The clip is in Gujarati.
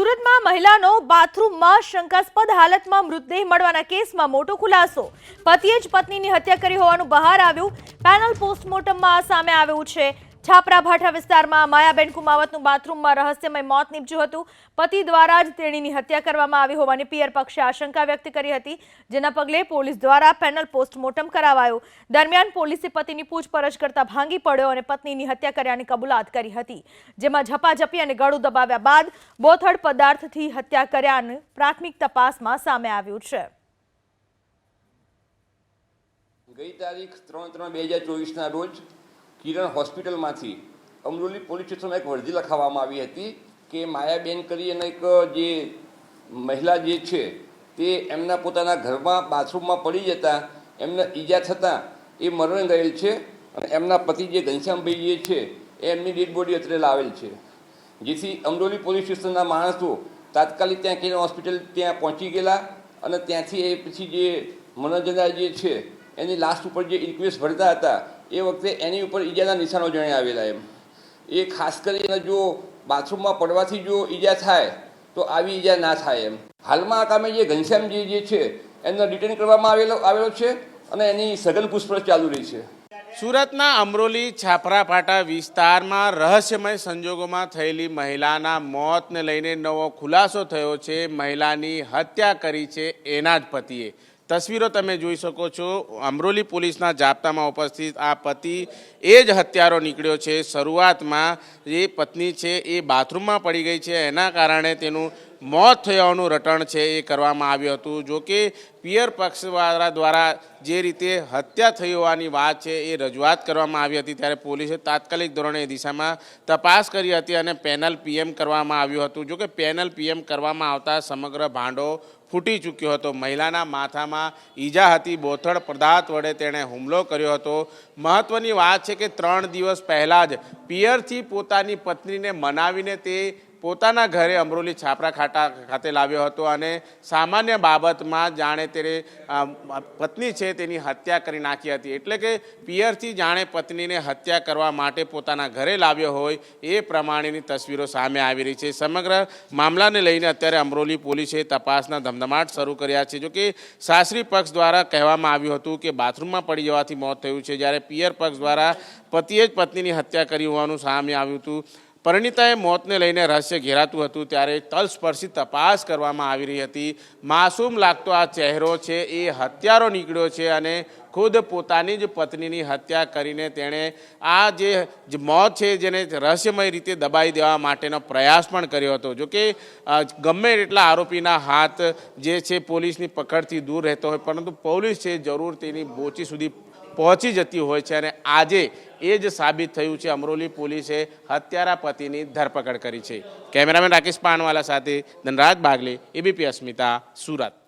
સુરતમાં મહિલાનો બાથરૂમમાં શંકાસ્પદ હાલતમાં મૃતદેહ મળવાના કેસમાં મોટો ખુલાસો. પતિએ જ પત્નીની હત્યા કરી હોવાનું બહાર આવ્યું. પેનલ પોસ્ટમોર્ટમમાં સામે આવ્યું છે. છાપરા ભાઠા વિસ્તારમાં માયાબેન કુમાવતનું બાથરૂમમાં રહસ્યમય મોત નીપજ્યું હતું. પતિ દ્વારા જ તેણીની હત્યા કરવામાં આવી હોવાની પિયર પક્ષે આશંકા વ્યક્ત કરી હતી, જેના પગલે પોલીસ દ્વારા પેનલ પોસ્ટમોર્ટમ કરાવાયું. દરમિયાન પોલીસે પતિની પૂછપરછ કરતા ભાંગી પડ્યો અને પત્નીની હત્યા કર્યાની કબૂલાત કરી હતી, જેમાં ઝપાઝપી અને ગળું દબાવ્યા બાદ બોથડ પદાર્થથી હત્યા કર્યાનું પ્રાથમિક તપાસમાં સામે આવ્યું છે. ગઈ તારીખ ત્રણ ત્રણ બે હજાર ચોવીસના રોજ કિરણ હોસ્પિટલમાંથી અમરોલી પોલીસ સ્ટેશનમાં એક વર્દી લખાવવામાં આવી હતી કે માયાબેન કરી અને એક જે મહિલા જે છે તે એમના પોતાના ઘરમાં બાથરૂમમાં પડી જતા, એમને ઈજા થતાં એ મરણ ગયેલ છે અને એમના પતિ જે ઘનશ્યામભાઈ જે છે એ એમની ડેડ બોડી અત્રે લાવેલ છે. જેથી અમરોલી પોલીસ સ્ટેશનના માણસો તાત્કાલિક ત્યાં કિરણ હોસ્પિટલ ત્યાં પહોંચી ગયેલા અને ત્યાંથી એ પછી જે મનોજના જે છે એની લાસ્ટ ઉપર જે ઇન્ક્વેસ્ટ ભરતા હતા એ વખતે એની ઉપર ઈજાના નિશાનો જણાવી આવેલા એમ. એ ખાસ કરીને જો બાથરૂમમાં પડવાથી જો ઈજા થાય, તો આવી ઈજા ના થાય એમ. હાલમાં આ કામે જે ઘનશ્યામજી જે છે, એમને ડિટેન કરવામાં આવેલો આવેલો છે અને એની સઘન પૂછપરછ ચાલુ રહી છે. સુરતના અમરોલી છાપરાપાટા વિસ્તારમાં રહસ્યમય સંજોગોમાં થયેલી મહિલાના મોતને લઈને નવો ખુલાસો થયો છે. મહિલાની હત્યા કરી છે એના જ પતિએ. તસવીરો તમે જોઈ શકો છો. અમરોલી પોલીસના જાપ્તામાં ઉપસ્થિત આ પતિ એ જ હત્યારો નીકળ્યો છે. શરૂઆતમાં જે પત્ની છે એ બાથરૂમમાં પડી ગઈ છે. એના કારણે તેનું મોત થયાનું રટણ છે એ કરવામાં આવ્યું હતું. જો કે પિયર પક્ષવાળા દ્વારા જે રીતે હત્યા થઈ હોવાની વાત છે એ રજૂઆત કરવામાં આવી હતી. ત્યારે પોલીસે તાત્કાલિક ધોરણે એ દિશામાં તપાસ કરી હતી અને પેનલ પીએમ કરવામાં આવ્યું હતું. જો કે પેનલ પીએમ કરવામાં આવતા સમગ્ર ભાંડો ફૂટી ચૂક્યો હતો. મહિલાના માથામાં ઈજા હતી. બોથડ પદાર્થ વડે તેણે હુમલો કર્યો હતો. મહત્વની વાત છે કે ત્રણ દિવસ પહેલાં જ પિયરથી પોતાની પત્નીને મનાવીને તે પોતાના ઘરે અમરોલી છાપરા ખાટા ખાતે લાવ્યો હતો અને સામાન્ય બાબતમાં જાણે તેને પત્ની છે તેની હત્યા કરી નાખી હતી. એટલે કે પિયરથી જાણે પત્નીને હત્યા કરવા માટે પોતાના ઘરે લાવ્યો હોય એ પ્રમાણેની તસવીરો સામે આવી રહી છે. સમગ્ર મામલાને લઈને અત્યારે અમરોલી પોલીસે તપાસના ધમધમાટ શરૂ કર્યા છે. જો કે સાસરી પક્ષ દ્વારા કહેવામાં આવ્યું હતું કે બાથરૂમમાં પડી જવાથી મોત થયું છે. જ્યારે પિયર પક્ષ દ્વારા પતિએ જ પત્નીની હત્યા કરી હોવાનું સામે આવ્યું હતું. પરિણીતાએ મોતને લઈને રહસ્ય ઘેરાતું હતું ત્યારે તલસ્પર્શી તપાસ કરવામાં આવી રહી હતી. માસૂમ લાગતો આ ચહેરો છે એ હત્યારો નીકળ્યો છે અને ખુદ પોતાની જ પત્નીની હત્યા કરીને તેણે આ જે મોત છે જેને રહસ્યમય રીતે દબાઈ દેવા માટેનો પ્રયાસ પણ કર્યો હતો. જોકે ગમે એટલા આરોપીના હાથ જે છે પોલીસની પકડથી દૂર રહેતો હોય, પરંતુ પોલીસ છે જરૂર તેની બોચી સુધી પહોંચી જતી હોય છે અને આજે એ જ સાબિત થયું છે અમરોલી પોલીસે હત્યારા પતિની ધરપકડ કરી છે. કેમેરામેન રાકેશ પાનવાલા સાથે ધનરાજ બાગલે, એબીપી અસ્મિતા, સુરત.